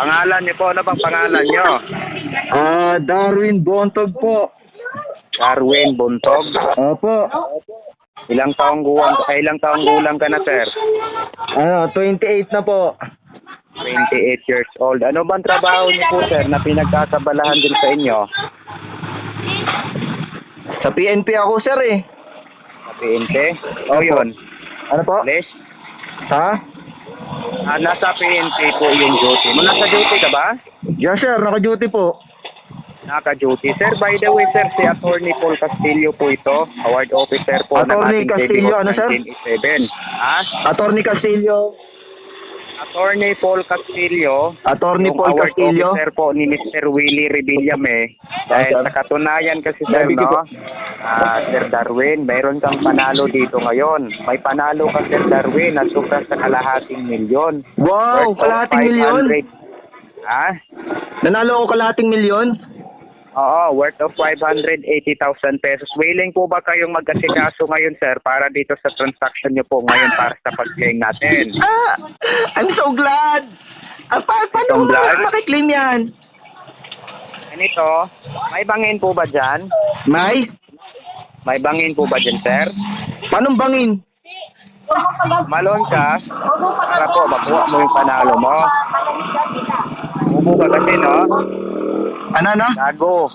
Pangalan niyo po, ano bang pangalan niyo? Ah, Darwin Bontog po. Darwin Buntog. Opo. Ilang taong gulang, ay, ilang taong gulang ka na, sir? Ano, 28 na po. 28 years old. Ano bang trabaho niyo po, sir, na pinagkakabalahan din sa inyo? Sa PNP ako, sir eh. Sa PNP? O yun. Ano po? Please? Ha? Ah, nasa PNP po yung duty. Mo nasa duty ka ba? Yes, sir. Naka-duty po. Naka-duty. Sir, by the way, sir, si Attorney Paul Castillo po ito. Award officer po Attorney ng ating Castillo, ano, sir? 1987. Ah? Attorney Castillo. Attorney Paul Castillo. Attorney yung Paul award Castillo. officer po ni Mr. Willie Revillame. Dahil sir. sa katunayan kasi, sir, Sabi ko no? Ah, Sir Darwin, mayroon kang panalo dito ngayon. May panalo ka, Sir Darwin, na sobra sa kalahating milyon. Wow, Worth of kalahating milyon. 500. Ha? Nanalo ako kalahating milyon. Oo, worth of 580,000 pesos. Willing po ba kayong mag-asikaso ngayon, sir, para dito sa transaction niyo po ngayon para sa pag-claim natin? Ah, I'm so glad. Ah, pa paano So mo glad? makiklaim yan? Ganito, may bangin po ba dyan? May? May bangin po ba dyan, sir? Paano bangin? Malon ka, para po makuha mo yung panalo mo. Ubo ka kasi, no? Ano, ano? Gago.